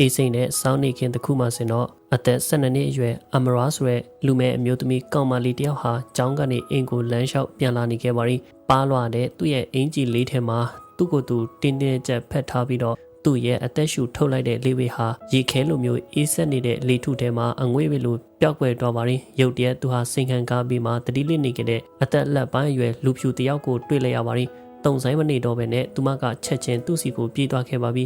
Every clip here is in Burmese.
အေးစိန်နဲ့စောင်းနေခင်တစ်ခုမှစင်တော့အသက်12နှစ်အရွယ်အမရာဆိုတဲ့လူမဲအမျိုးသမီးကောင်မလေးတစ်ယောက်ဟာကျောင်းကနေအိမ်ကိုလမ်းလျှောက်ပြန်လာနေခဲ့ပါရီပါလွာတဲ့သူ့ရဲ့အင်ကြီးလေးထဲမှာသူ့ကိုယ်သူတင်းတင်းကြပ်ဖက်ထားပြီးတော့သူ့ရဲ့အသက်ရှူထုတ်လိုက်တဲ့လေးဝေဟာရေခဲလိုမျိုးအေးဆက်နေတဲ့လေထုထဲမှာအငွေ့ဝေလိုပျောက်ကွယ်သွားပါရီရုတ်တရက်သူဟာစိန်ခံကားပြီးမှတတိလေးနေခဲ့တဲ့အသက်လက်ပိုင်းအရွယ်လူဖြူတစ်ယောက်ကိုတွေ့လိုက်ရပါရီတုံဆိုင်မနေတော့ဘဲနဲ့သူမကချက်ချင်းသူ့စီကိုပြေးသွားခဲ့ပါပြီ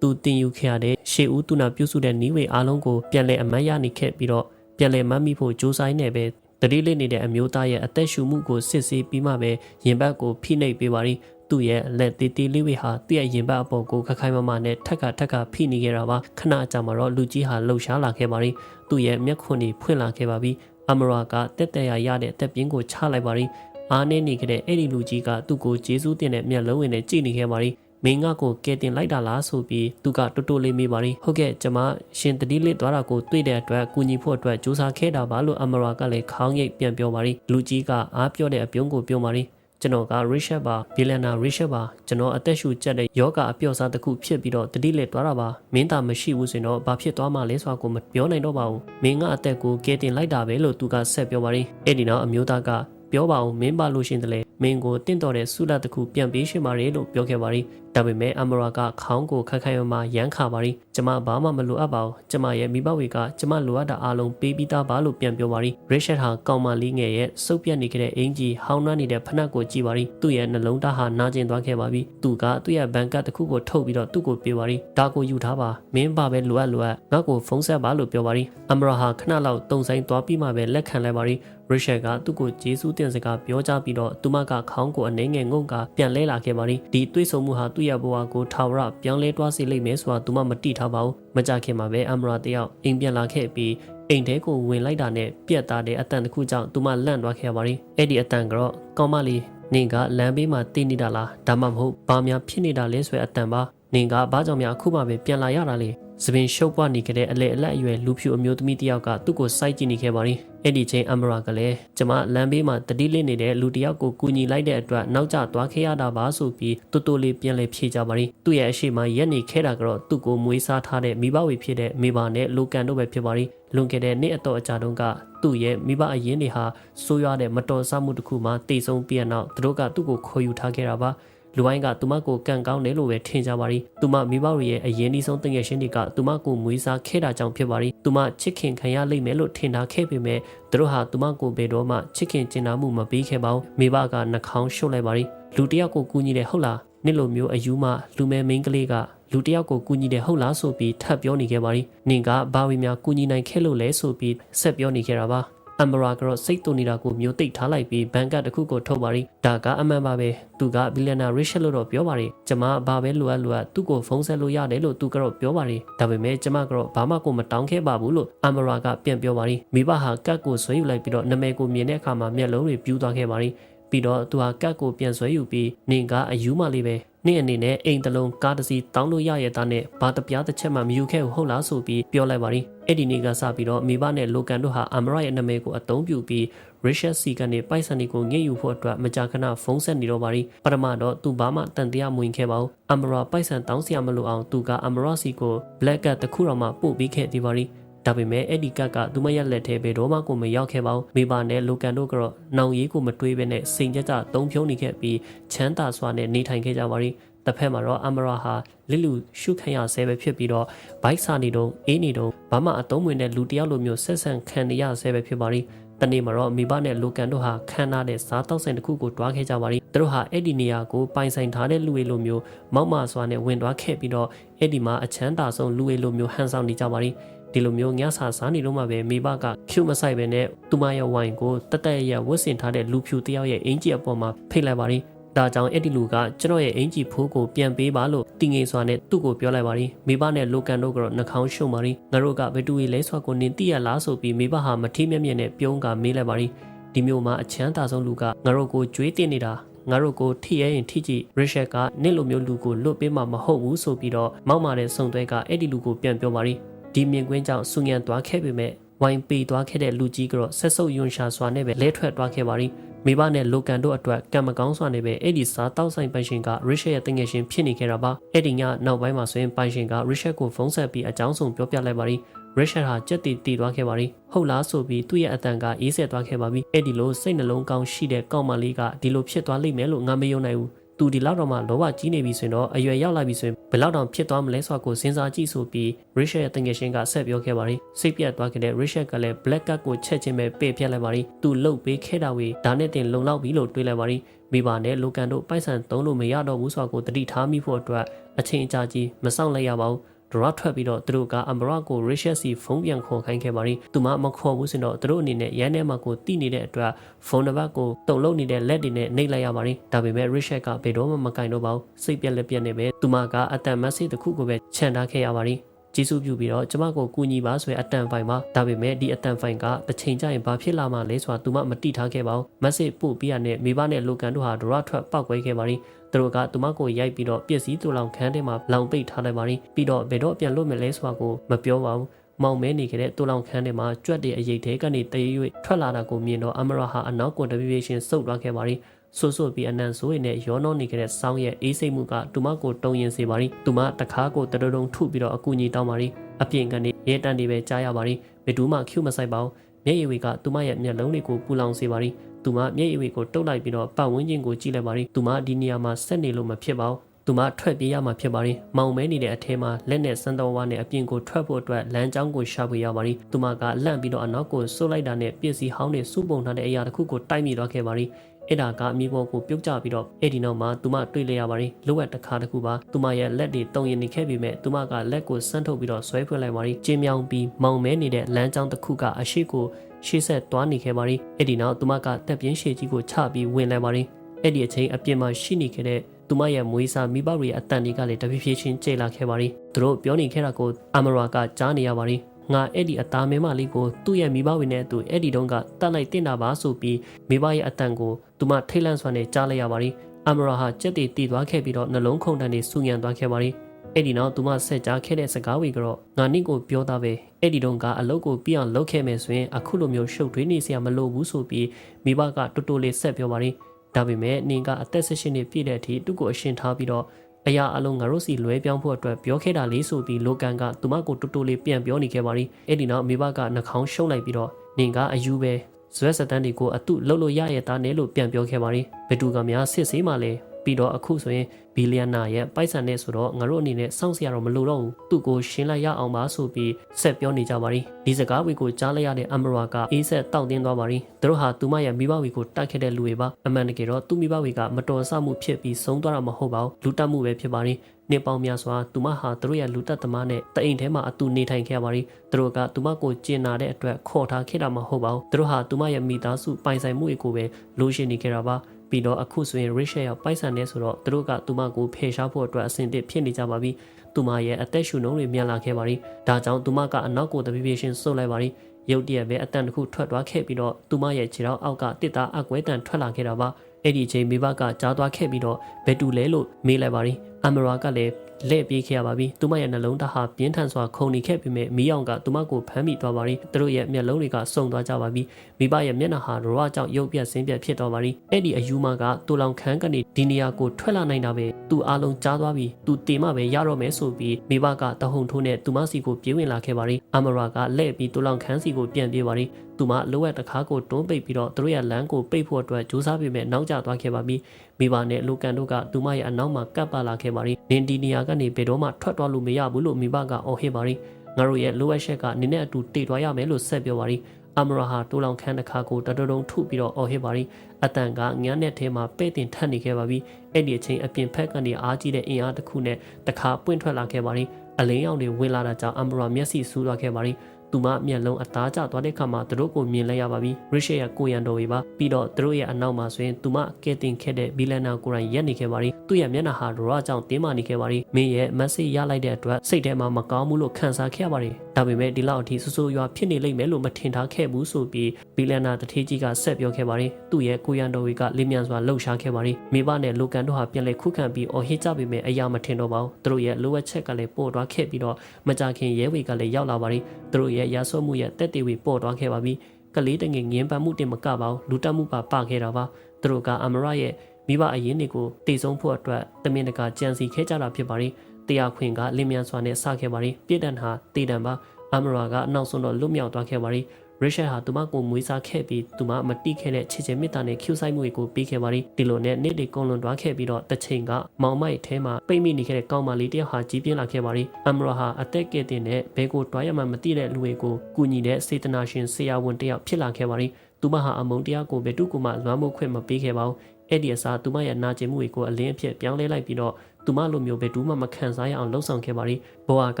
သူတင်ယူခဲ့ရတဲ့ ရှေဦးသူနာပြုစုတဲ့နီးဝေအားလုံးကိုပြန်လဲအမတ်ရနေခဲ့ပြီးတော့ပြန်လဲမတ်မိဖို့စူးစိုင်းနေပဲတတိလေးနေတဲ့အမျိုးသားရဲ့အသက်ရှူမှုကိုစစ်ဆေးပြီးမှပဲရင်ဘတ်ကိုဖိနှိပ်ပေးပါရီသူ့ရဲ့လက်သေးသေးလေးဝေဟာသူ့ရဲ့ရင်ဘတ်အပေါ်ကိုခက်ခိုင်မမနဲ့ထက်ကထက်ကဖိနေခဲ့တာပါခဏကြာမှာတော့လူကြီးဟာလှုပ်ရှားလာခဲ့ပါရီသူ့ရဲ့မျက်ခွန်းတွေဖွင့်လာခဲ့ပါပြီအမရာကတက်တက်ရရတဲ့တက်ပြင်းကိုချလိုက်ပါရီအားနေနေခဲ့တဲ့အဲ့ဒီလူကြီးကသူ့ကိုကျေးဇူးတင်တဲ့မျက်လုံးဝင်နဲ့ကြည့်နေခဲ့ပါရီ မင်းငါကိုကဲတင်လိုက်တာလားဆိုပြီးသူကတူတူလေးမေးပါရီဟုတ်ကဲ့ကျွန်မရှင်တတိလေးသွားတာကိုတွေ့တဲ့အတွက်ကူညီဖို့အတွက်စူးစမ်းခဲ့တာပါလို့အမရာကလည်းခေါင်းရိပ်ပြန်ပြောပါရီလူကြီးကအားပြောတဲ့အပြုံးကိုပြောပါရီကျွန်တော်က Richard ပါဘီလန်နာ Richard ပါကျွန်တော်အသက်ရှူကျက်တဲ့ယောဂအပျော့စားတစ်ခုဖြစ်ပြီးတော့တတိလက်သွားတာပါမင်းသာမရှိဘူးဆိုရင်တော့ဘာဖြစ်သွားမှလဲဆိုတာကိုမပြောနိုင်တော့ပါဘူးမင်းကအသက်ကိုကဲတင်လိုက်တာပဲလို့သူကဆက်ပြောပါရီအဲ့ဒီနောက်အမျိုးသားကပြောပါအောင်မင်းပါလို့ရှင်တယ်လေ မင်းကိုတင့်တော်တဲ့ဆုလတ်တစ်ခုပြန်ပေးရှင်ပါလေလို့ပြောခဲ့ပါရီဒါပေမဲ့အမရာကခေါင်းကိုခက်ခိုင်မမရမ်းခါပါရီကျမဘာမှမလိုအပ်ပါဘူးကျမရဲ့မိဘဝေကကျမလိုအပ်တာအားလုံးပေးပြီးသားပါလို့ပြန်ပြောပါရီရစ်ရှက်ဟာကောင်မလေးငယ်ရဲ့စုပ်ပြတ်နေခဲ့တဲ့အင်ကြီးဟောင်းနှမ်းနေတဲ့ဖနက်ကိုကြည့်ပါရီသူ့ရဲ့နှလုံးသားဟာနာကျင်သွားခဲ့ပါပြီသူကသူ့ရဲ့ဘန်ကတ်တစ်ခုကိုထုတ်ပြီးတော့သူ့ကိုပေးပါရီဒါကိုယူထားပါမင်းပါပဲလိုအပ်လိုအပ်ငါ့ကိုဖုန်းဆက်ပါလို့ပြောပါရီအမရာဟာခဏလောက်တုံဆိုင်သွားပြီးမှပဲလက်ခံလိုက်ပါရီရစ်ရှက်ကသူ့ကိုဂျေဆူးတင်စကားပြောကြပြီးတော့သူမကခေါင်းကိုအနေငယ်ငုံကပြန်လဲလာခဲ့ပါရီဒီတွေးဆုံမှုဟာသူ့ရဲ့ဘဝကိုထာဝရပြောင်းလဲသွားစေလိမ့်မယ်ဆိုတာသူမမတိထားပါဘူးမကြခင်မှာပဲအမရာတယောက်အိမ်ပြန်လာခဲ့ပြီးအိမ်ထဲကိုဝင်လိုက်တာနဲ့ပြက်သားတဲ့အတန်တစ်ခုကြောင့်သူမလန့်သွားခဲ့ပါရီအဲ့ဒီအတန်ကတော့ကောင်းမလေးနင်ကလမ်းဘေးမှာတည်နေတာလားဒါမှမဟုတ်ဘာများဖြစ်နေတာလဲဆိုတဲ့အတန်ပါနင်ကဘာကြောင့်များအခုမှပဲပြန်လာရတာလဲသပင်ရှုပ်ပွားနေကြတဲ့အလဲအလက်အရွယ်လူဖြူအမျိုးသမီးတစ်ယောက်ကသူ့ကိုစိုက်ကြည့်နေခဲ့ပါရီအဲ့ဒီချိန်အမရာကလည်းကျမလမ်းဘေးမှာတတိလစ်နေတဲ့လူတစ်ယောက်ကိုကူညီလိုက်တဲ့အတွက်နောက်ကျသွားခဲ့ရတာပါဆိုပြီးတူတူလေးပြန်လဲဖြေကြပါရီသူ့ရဲ့အရှိမရက်နေခဲ့တာကတော့သူ့ကိုမွေးစားထားတဲ့မိဘဝေဖြစ်တဲ့မိဘနဲ့လူကန်တို့ပဲဖြစ်ပါရီလွန်ခဲ့တဲ့နေ့အတော်အကြာတုန်းကသူ့ရဲ့မိဘအရင်တွေဟာဆိုးရွားတဲ့မတော်ဆမှုတစ်ခုမှတိတ်ဆုံးပြည့်နောက်သူတို့ကသူ့ကိုခေါ်ယူထားခဲ့တာပါ လူဝိုင်းကသူမကိုကန်ကောင်းတယ်လို့ပဲထင်ကြပါရီသူမမိဘတွေရဲ့အရင်ဒီဆုံးတငယ်ချင်းတွေကသူမကိုမွေးစားခဲ့တာကြောင့်ဖြစ်ပါရီသူမချစ်ခင်ခံရလိမ့်မယ်လို့ထင်ထားခဲ့ပေမဲ့သူတို့ဟာသူမကိုဘယ်တော့မှချစ်ခင်ကျင်နာမှုမပေးခဲ့ပါဘူးမိဘကနှာခေါင်းရှုပ်လိုက်ပါရီလူတယောက်ကိုကူညီတယ်ဟုတ်လားနှစ်လိုမျိုးအယူမှလူမဲမိန်းကလေးကလူတယောက်ကိုကူညီတယ်ဟုတ်လားဆိုပြီးထပ်ပြောနေခဲ့ပါရီနင်ကဘာဝေများကူညီနိုင်ခဲ့လို့လဲဆိုပြီးဆက်ပြောနေခဲ့တာပါ အမရာကတော့စိတ်တူနေတာကိုမျိုးတိတ်ထားလိုက်ပြီးဘန်ကတ်တစ်ခုကိုထုတ်ပါရီဒါကအမှန်ပါပဲသူကဘီလီယံနာရစ်ရှက်လို့တော့ပြောပါရီကျမဘာပဲလိုအပ်လိုအပ်သူ့ကိုဖုန်းဆက်လို့ရတယ်လို့သူကတော့ပြောပါရီဒါပေမဲ့ကျမကတော့ဘာမှကိုမတောင်းခဲ့ပါဘူးလို့အမရာကပြန်ပြောပါရီမိဘဟာကတ်ကိုဆွဲယူလိုက်ပြီးတော့နမဲကိုမြင်တဲ့အခါမှာမျက်လုံးတွေပြူးသွားခဲ့ပါရီ ပြီးတော့သူဟာကတ်ကိုပြန်ဆွဲယူပြီးနင်ကအယူမလေးပဲနေ့အနေနဲ့အိမ်တလုံးကားတစ်စီးတောင်းလို့ရရတဲ့နဲ့ဘာတပြားတစ်ချက်မှမယူခဲ့ဘူးဟုတ်လားဆိုပြီးပြောလိုက်ပါရီအဲ့ဒီနေ့ကစပြီးတော့မိဘနဲ့လိုကန်တို့ဟာအမရရဲ့နာမည်ကိုအသုံးပြုပြီး Richard C ကနေပိုက်ဆံတွေကိုငှက်ယူဖို့အတွက်မကြာခဏဖုန်းဆက်နေတော့ပါရီပထမတော့သူဘာမှတန်တရားမဝင်ခဲ့ပါဘူးအမရပိုက်ဆံတောင်းစရာမလိုအောင်သူကအမရစီကို Black Cat တစ်ခုတော့မှပို့ပေးခဲ့သေးပါရီ ဒါပေမဲ့အဲ့ဒီကတ်ကသူမရက်လက်ထဲပဲတော့မှကိုမရောက်ခဲ့ပါဘူးမိဘနဲ့လိုကန်တို့ကတော့နောင်ရီကိုမတွေးဘဲနဲ့စိန်ကြကြသုံးဖြုံးနေခဲ့ပြီးချမ်းသာစွာနဲ့နေထိုင်ခဲ့ကြပါရီတစ်ဖက်မှာတော့အမရာဟာလစ်လူရှုခံရဆဲပဲဖြစ်ပြီးတော့ဘိုက်စာနေတော့အေးနေတော့ဘာမှအတုံးဝင်တဲ့လူတယောက်လိုမျိုးဆက်ဆံခံနေရဆဲပဲဖြစ်ပါရီတနေ့မှာတော့မိဘနဲ့လိုကန်တို့ဟာခမ်းနားတဲ့စားတောက်ဆိုင်တစ်ခုကိုတွားခဲ့ကြပါရီသူတို့ဟာအဲ့ဒီနေရာကိုပိုင်ဆိုင်ထားတဲ့လူတွေလိုမျိုးမောက်မစွာနဲ့ဝင်တွားခဲ့ပြီးတော့အဲ့ဒီမှာအချမ်းသာဆုံးလူတွေလိုမျိုးဟန်ဆောင်နေကြပါရီ ဒီလိုမျိုးညစာစားနေတော့မှပဲမိဘကဖြူမဆိုင်ပဲနဲ့သူမရဲ့ဝိုင်ကိုတတက်ရရဝတ်ဆင်ထားတဲ့လူဖြူတယောက်ရဲ့အင်ကြီးအပေါ်မှာဖိတ်လိုက်ပါရီဒါကြောင့်အဲ့ဒီလူကကျွန်တော်ရဲ့အင်ဂျီဖိုးကိုပြန်ပေးပါလို့တင်ငယ်စွာနဲ့သူ့ကိုပြောလိုက်ပါရီမိဘနဲ့လိုကန်တို့ကတော့နှာခေါင်းရှုံပါရီငါတို့ကဘယ်တူရီလဲဆိုကိုနင်သိရလားဆိုပြီးမိဘဟာမထိမျက်မျက်နဲ့ပြုံးကမေးလိုက်ပါရီဒီမျိုးမှာအချမ်းသာဆုံးလူကငါတို့ကိုကြွေးတင်နေတာငါတို့ကိုထိရရင်ထိကြည့်ရစ်ရှက်ကနင့်လိုမျိုးလူကိုလွတ်ပေးမှာမဟုတ်ဘူးဆိုပြီးတော့မောက်မာတဲ့စုံသွဲကအဲ့ဒီလူကိုပြန်ပြောပါရီ ဒီမြင်ကွင်းကြောင့်ဆူညံသွားခဲ့ပေမဲ့ဝိုင်ပေသွားခဲ့တဲ့လူကြီးကတော့ဆက်ဆုပ်ယွန်ရှာစွာနဲ့ပဲလဲထွက်သွားခဲ့ပါရီမိဘနဲ့လိုကန်တို့အတွက်ကံမကောင်းစွာနဲ့ပဲအဲ့ဒီစားတောက်ဆိုင်ပိုင်ရှင်ကရစ်ရှက်ရဲ့တငယ်ချင်းဖြစ်နေခဲ့တာပါအဲ့ဒီညနောက်ပိုင်းမှာဆိုရင်ပိုင်ရှင်ကရစ်ရှက်ကိုဖုန်းဆက်ပြီးအကြောင်းစုံပြောပြလိုက်ပါရီရစ်ရှက်ဟာကြက်တီတီသွားခဲ့ပါရီဟုတ်လားဆိုပြီးသူ့ရဲ့အတန်ကအေးဆက်သွားခဲ့ပါပြီအဲ့ဒီလိုစိတ်နှလုံးကောင်းရှိတဲ့ကောင်းမလေးကဒီလိုဖြစ်သွားလိမ့်မယ်လို့ငါမယုံနိုင်ဘူး သူဒီလောက်တော့မှလောဘကြီးနေပြီဆိုရင်တော့အရွယ်ရောက်လာပြီဆိုရင်ဘယ်လောက်တောင်ဖြစ်သွားမလဲဆိုတာကိုစဉ်းစားကြည့်ဆိုပြီး Richard ရဲ့တငယ်ချင်းကဆက်ပြောခဲ့ပါရီစိတ်ပြတ်သွားခဲ့တဲ့ Richard ကလည်း Black Cat ကိုချက်ချင်းပဲပေးပြလိုက်ပါရီသူလှုပ်ပေးခဲ့တာဝေဒါနဲ့တင်လုံလောက်ပြီလို့တွေးလိုက်ပါရီမိဘနဲ့လိုကန်တို့ပိုက်ဆံသုံးလို့မရတော့ဘူးဆိုတာကိုတတိထားမိဖို့အတွက်အချိန်အကြာကြီးမဆောင်လိုက်ရပါဘူး ဒရထွက်ပြီးတော့သူတို့ကအမရကို Richard စီဖုန်းပြန်ခေါ်ခိုင်းခဲ့ပါရီသူမမခေါ်ဘူးဆိုတော့သူတို့အနေနဲ့ရန်ထဲမှာကိုတိနေတဲ့အတွက်ဖုန်းနံပါတ်ကိုတုံလုံးနေတဲ့လက်တွေနဲ့နှိပ်လိုက်ရပါရီဒါပေမဲ့ Richard ကဘယ်တော့မှမကင်တော့ပါဘူးစိတ်ပြက်လက်ပြက်နေပဲသူမကအတန်မက်ဆေ့တစ်ခုကိုပဲခြံထားခဲ့ရပါရီ ကျေးဇူးပြုပြီးတော့ကျမကိုကူညီပါဆိုရအတန်ဖိုင်ပါဒါပေမဲ့ဒီအတန်ဖိုင်ကတစ်ချိန်ကျရင်ဘာဖြစ်လာမှလဲဆိုတာသူမမတိထားခဲ့ပါဘူးမက်ဆေ့ပို့ပြီးရတဲ့မိဘနဲ့လိုကန်တို့ဟာဒရထွက်ပောက်ကွဲခဲ့ပါရီသူတို့ကသူမကိုရိုက်ပြီးတော့ပစ္စည်းတူလောင်ခန်းထဲမှာလောင်ပိတ်ထားလိုက်ပါရီပြီးတော့ဘယ်တော့ပြန်လွတ်မလဲဆိုတာကိုမပြောပါဘူးမောင်မဲနေခဲ့တဲ့တူလောင်ခန်းထဲမှာကြွက်တဲ့အရေးသေးကနေတရေရွထွက်လာတာကိုမြင်တော့အမရဟာအနောက်ကိုတပြေးချင်းစုပ်သွားခဲ့ပါရီ ဆိုးဆိုးပြီးအနံဆိုးရည်နဲ့ရောနှောနေခဲ့တဲ့စောင်းရဲ့အေးစိတ်မှုကသူမကိုတုံရင်စေပါရီသူမတခါကိုတရတုံထုပြီးတော့အကူကြီးတောင်းပါရီအပြင်ကနေရဲတန်တွေပဲကြားရပါရီဘယ်သူမှကျူမဆိုင်ပါဘူးမျက်ရည်တွေကသူမရဲ့မျက်လုံးတွေကိုပူလောင်စေပါရီသူမမျက်ရည်တွေကိုတုတ်လိုက်ပြီးတော့ပတ်ဝန်းကျင်ကိုကြည့်လိုက်ပါရီသူမဒီနေရာမှာဆက်နေလို့မဖြစ်ပါဘူး သူမထွက်ပြေးရမှာဖြစ်ပါရီမောင်မဲနေတဲ့အထဲမှာလက်နဲ့စံတော်ဝါနဲ့အပြင်ကိုထွက်ဖို့အတွက်လမ်းကြောင်းကိုရှာဖွေရပါရီသူမကလန့်ပြီးတော့အနောက်ကိုဆုတ်လိုက်တာနဲ့ပစ္စည်းဟောင်းတွေစုပုံထားတဲ့အရာတစ်ခုကိုတိုက်မိသွားခဲ့ပါရီအဲ့ဒါကအမိဘောကိုပြုတ်ကျပြီးတော့အဲ့ဒီနောက်မှာသူမတွေ့လိုက်ရပါရီလိုအပ်တစ်ခါတစ်ခုပါသူမရဲ့လက်တွေတုံရင်နေခဲ့ပြီမဲ့သူမကလက်ကိုဆန်းထုတ်ပြီးတော့ဆွဲဖွင့်လိုက်ပါရီကျင်းမြောင်ပြီးမောင်မဲနေတဲ့လမ်းကြောင်းတစ်ခုကအရှိကိုရှေ့ဆက်သွားနေခဲ့ပါရီအဲ့ဒီနောက်သူမကတက်ပြင်းရှည်ကြီးကိုချပြီးဝင်လိုက်ပါရီအဲ့ဒီအချိန်အပြင်မှာရှိနေခဲ့တဲ့ သူမရဲ့မွေးစားမိဘတွေရဲ့အတန်တွေကလည်းတဖြည်းဖြည်းချင်းကျိတ်လာခဲ့ပါရီသူတို့ပြောနေခဲ့တာကိုအမရာကကြားနေရပါရီငါအဲ့ဒီအသားမင်းမလေးကိုသူ့ရဲ့မိဘဝင်နဲ့အတူအဲ့ဒီတုန်းကတတ်လိုက်တင်တာပါဆိုပြီးမိဘရဲ့အတန်ကိုသူမထိတ်လန့်စွာနဲ့ကြားလိုက်ရပါရီအမရာဟာကြက်တီတီသွားခဲ့ပြီးတော့နှလုံးခုန်တန်းတွေစူညံသွားခဲ့ပါရီအဲ့ဒီနောက်သူမဆက်ကြားခဲ့တဲ့စကားတွေကတော့ငါနင့်ကိုပြောသားပဲအဲ့ဒီတုန်းကအလုပ်ကိုပြအောင်လုပ်ခဲ့မယ်ဆိုရင်အခုလိုမျိုးရှုပ်ထွေးနေစရာမလိုဘူးဆိုပြီးမိဘကတူတူလေးဆက်ပြောပါရီ ဒါပေမဲ့နင်ကအသက်16နှစ်ပြည့်တဲ့အထိသူ့ကိုအရှင်ထားပြီးတော့အရာအလုံးငါတို့စီလွဲပြောင်းဖို့အတွက်ပြောခဲ့တာလေးဆိုပြီးလိုကန်ကသူမကိုတူတူလေးပြန်ပြောနေခဲ့ပါရီအဲ့ဒီနောက်မိဘကနှာခေါင်းရှုံးလိုက်ပြီးတော့နင်ကအယူပဲဇွဲစတန်တွေကိုအတုလှုပ်လို့ရရတာနဲ့လို့ပြန်ပြောခဲ့ပါရီဘယ်သူကများစစ်ဆေးမှလဲ ပြီးတော့အခုဆိုရင်ဘီလီယံနာရဲ့ပိုက်ဆံနဲ့ဆိုတော့ငါတို့အနေနဲ့စောင့်စရာတော့မလိုတော့ဘူးသူ့ကိုရှင်းလိုက်ရအောင်ပါဆိုပြီးဆက်ပြောနေကြပါရီဒီစကားတွေကိုကြားလိုက်ရတဲ့အမရာကအေးဆက်တောင့်တင်းသွားပါရီသူတို့ဟာသူမရဲ့မိဘဝီကိုတိုက်ခဲ့တဲ့လူတွေပါအမှန်တကယ်တော့သူ့မိဘဝီကမတော်ဆမှုဖြစ်ပြီးဆုံးသွားတာမဟုတ်ပါဘူးလူတက်မှုပဲဖြစ်ပါရီနေပေါင်းများစွာသူမဟာသူတို့ရဲ့လူတက်သမားနဲ့တအိမ်ထဲမှာအတူနေထိုင်ခဲ့ပါရီသူတို့ကသူမကိုကျင်နာတဲ့အတွက်ခေါ်ထားခဲ့တာမဟုတ်ပါဘူးသူတို့ဟာသူမရဲ့မိသားစုပိုင်ဆိုင်မှုတွေကိုပဲလိုရှင်နေခဲ့တာပါ ပြီးတော့အခုဆိုရင် Rachel ရောက်ပိုက်ဆံနေဆိုတော့သူတို့ကသူမကိုဖယ်ရှားဖို့အတွက်အဆင်သင့်ဖြစ်နေကြပါပြီသူမရဲ့အသက်ရှူနှုံးတွေမြန်လာခဲ့ပါပြီဒါကြောင့်သူမကအနောက်ကိုတပိပိရှင်ဆုတ်လိုက်ပါပြီရုတ်တရက်ပဲအတန်တစ်ခုထွက်သွားခဲ့ပြီးတော့သူမရဲ့ခြေထောက်အောက်ကတစ်သားအကွဲတန်ထွက်လာခဲ့တာပါအဲ့ဒီချိန်မိဘကကြားသွားခဲ့ပြီးတော့ဘယ်တူလဲလို့မေးလိုက်ပါရီအမရာကလည်း လဲ့ပြေးခဲ့ရပါပြီသူမရဲ့နှလုံးသားဟာပြင်းထန်စွာခုန်နေခဲ့ပေမဲ့မီးအောင်ကသူမကိုဖမ်းမိသွားပါရီသူတို့ရဲ့မျက်လုံးတွေကစုံသွားကြပါပြီမိဘရဲ့မျက်နှာဟာရောကြောင့်ရုပ်ပြက်ဆင်းပြက်ဖြစ်သွားပါရီအဲ့ဒီအယူမကတူလောင်ခန်းကနေဒီနေရာကိုထွက်လာနိုင်တာပဲသူအားလုံးကြားသွားပြီသူတေမပဲရတော့မယ်ဆိုပြီးမိဘကတဟုန်ထိုးနဲ့သူမစီကိုပြေးဝင်လာခဲ့ပါရီအမရာကလဲ့ပြီးတူလောင်ခန်းစီကိုပြန်ပြေးပါရီ သူမလိုအပ်တကားကိုတွန်းပိတ်ပြီးတော့သူတို့ရဲ့လမ်းကိုပိတ်ဖို့အတွက်ကြိုးစားပေမဲ့နောက်ကျသွားခဲ့ပါပြီမိဘနဲ့လူကန်တို့ကသူမရဲ့အနောက်မှာကပ်ပါလာခဲ့ပါရီနင်ဒီနီယာကနေဘယ်တော့မှထွက်သွားလို့မရဘူးလို့မိဘကအော်ဟစ်ပါရီငါတို့ရဲ့လိုအပ်ချက်ကနင်းနဲ့အတူတိတ်သွားရမယ်လို့ဆက်ပြောပါရီအမရာဟာတိုးလောင်ခန်းတစ်ခါကိုတတတုံထုပြီးတော့အော်ဟစ်ပါရီအတန်ကငန်းတဲ့ထဲမှာပဲ့တင်ထပ်နေခဲ့ပါပြီအဲ့ဒီအချိန်အပြင်ဖက်ကနေအားကြီးတဲ့အင်အားတစ်ခုနဲ့တခါပွင့်ထွက်လာခဲ့ပါရီအလင်းရောင်တွေဝင်လာတာကြောင့်အမရာမျက်စိစူးသွားခဲ့ပါရီ သူမမျက်လုံးအသားကျသွားတဲ့ခါမှာသူတို့ကိုမြင်လိုက်ရပါပြီရစ်ရှယ်ရဲ့ကိုရန်တော်တွေပါပြီးတော့သူတို့ရဲ့အနောက်မှာဆိုရင်သူမကဲတင်ခဲ့တဲ့ဘီလန်နာကိုရိုင်းရက်နေခဲ့ပါရီသူ့ရဲ့မျက်နှာဟာရောကြောင့်တင်းမာနေခဲ့ပါရီမင်းရဲ့မက်ဆေ့ရလိုက်တဲ့အတွက်စိတ်ထဲမှာမကောင်းဘူးလို့ခံစားခဲ့ရပါရီဒါပေမဲ့ဒီလောက်အထိဆူဆူရွာဖြစ်နေလိမ့်မယ်လို့မထင်ထားခဲ့ဘူးဆိုပြီးဘီလန်နာတထေးကြီးကဆက်ပြောခဲ့ပါရီသူ့ရဲ့ကိုရန်တော်တွေကလင်းမြန်စွာလှုပ်ရှားခဲ့ပါရီမိဘနဲ့လိုကန်တို့ဟာပြန်လဲခုခံပြီးအော်ဟစ်ကြပေမဲ့အရာမထင်တော့ပါဘူးသူတို့ရဲ့လိုအပ်ချက်ကလည်းပို့သွားခဲ့ပြီးတော့မကြခင်ရဲဝေကလည်းရောက်လာပါရီသူတို့ရဲ့ရာဆော့မှုရဲ့တက်တေဝေပေါ်သွားခဲ့ပါပြီကလေးတငယ်ငင်းပန်းမှုတင်မကပါဘူးလူတက်မှုပါပခဲ့တာပါသူတို့ကအမရရဲ့မိဘအရင်တွေကိုတိတ်ဆုံးဖို့အတွက်တမင်တကာကြံစီခဲကြတာဖြစ်ပါတယ် တရားခွင်ကလင်းမြန်စွာနဲ့စခဲ့ပါတယ်ပြည်တန်ဟာတေတံပါအမရာကအနောက်ဆုံးတော့လွတ်မြောက်သွားခဲ့ပါတယ်ရရှယ်ဟာသူမကိုမွေးစားခဲ့ပြီးသူမမတိခဲ့တဲ့ချစ်ချင်းမေတ္တာနဲ့ကျူဆိုင်မှုတွေကိုပေးခဲ့ပါတယ်ဒီလိုနဲ့နေ့တွေကုန်လွန်သွားခဲ့ပြီးတော့တစ်ချိန်ကမောင်မိုက်ထဲမှာပိတ်မိနေခဲ့တဲ့ကောင်းမလေးတယောက်ဟာကြီးပြင်းလာခဲ့ပါတယ်အမရာဟာအသက်ကဲတင်တဲ့ဘဲကိုတွားရမှမသိတဲ့လူတွေကိုကူညီတဲ့စေတနာရှင်ဆရာဝန်တယောက်ဖြစ်လာခဲ့ပါတယ်သူမဟာအမုံတရားကိုဘယ်သူကမှလွမ်းမိုးခွင့်မပေးခဲ့ပါဘူး အဲ့ဒီအစားသူမရဲ့နာကျင်မှုတွေကိုအလင်းအဖြစ်ပြောင်းလဲလိုက်ပြီးတော့သူမလိုမျိုးပဲဒူးမှမခံစားရအောင်လှုံ့ဆော်ခဲ့ပါရီဘဝက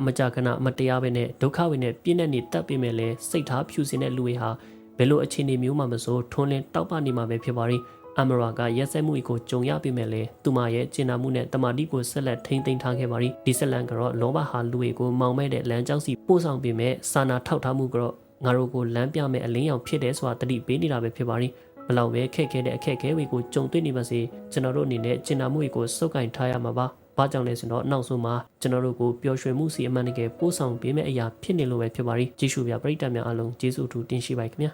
အမကြခဏမတရားပဲနဲ့ဒုက္ခတွေနဲ့ပြည့်နေနေတတ်ပေမဲ့လည်းစိတ်ထားဖြူစင်တဲ့လူတွေဟာဘယ်လိုအခြေအနေမျိုးမှမစိုးထွန်းလင်းတောက်ပနေမှာပဲဖြစ်ပါရီအမရာကရက်စက်မှုကိုကြုံရပေမဲ့လည်းသူမရဲ့ကျင်နာမှုနဲ့တမာတိကိုဆက်လက်ထိန်းသိမ်းထားခဲ့ပါရီဒီဆက်လန်ကတော့လောဘဟာလူတွေကိုမောင်မဲ့တဲ့လမ်းကြောင်းစီပို့ဆောင်ပေမဲ့စာနာထောက်ထားမှုကတော့ငါတို့ကိုလမ်းပြမဲ့အလင်းရောင်ဖြစ်တယ်ဆိုတာတတိပေးနေတာပဲဖြစ်ပါရီ ဘလောက်ပဲခက်ခဲတဲ့အခက်အခဲတွေကိုကြုံတွေ့နေပါစေကျွန်တော်တို့အနေနဲ့ကျင်နာမှုတွေကိုစုပ်ကင်ထားရမှာပါဘာကြောင့်လဲဆိုတော့နောက်ဆုံးမှာကျွန်တော်တို့ကိုပျော်ရွှင်မှုစီအမှန်တကယ်ပို့ဆောင်ပေးမဲ့အရာဖြစ်နေလို့ပဲဖြစ်ပါရီကြည့်ရှုပြပရိသတ်များအားလုံးကျေးဇူးအထူးတင်ရှိပါခင်ဗျာ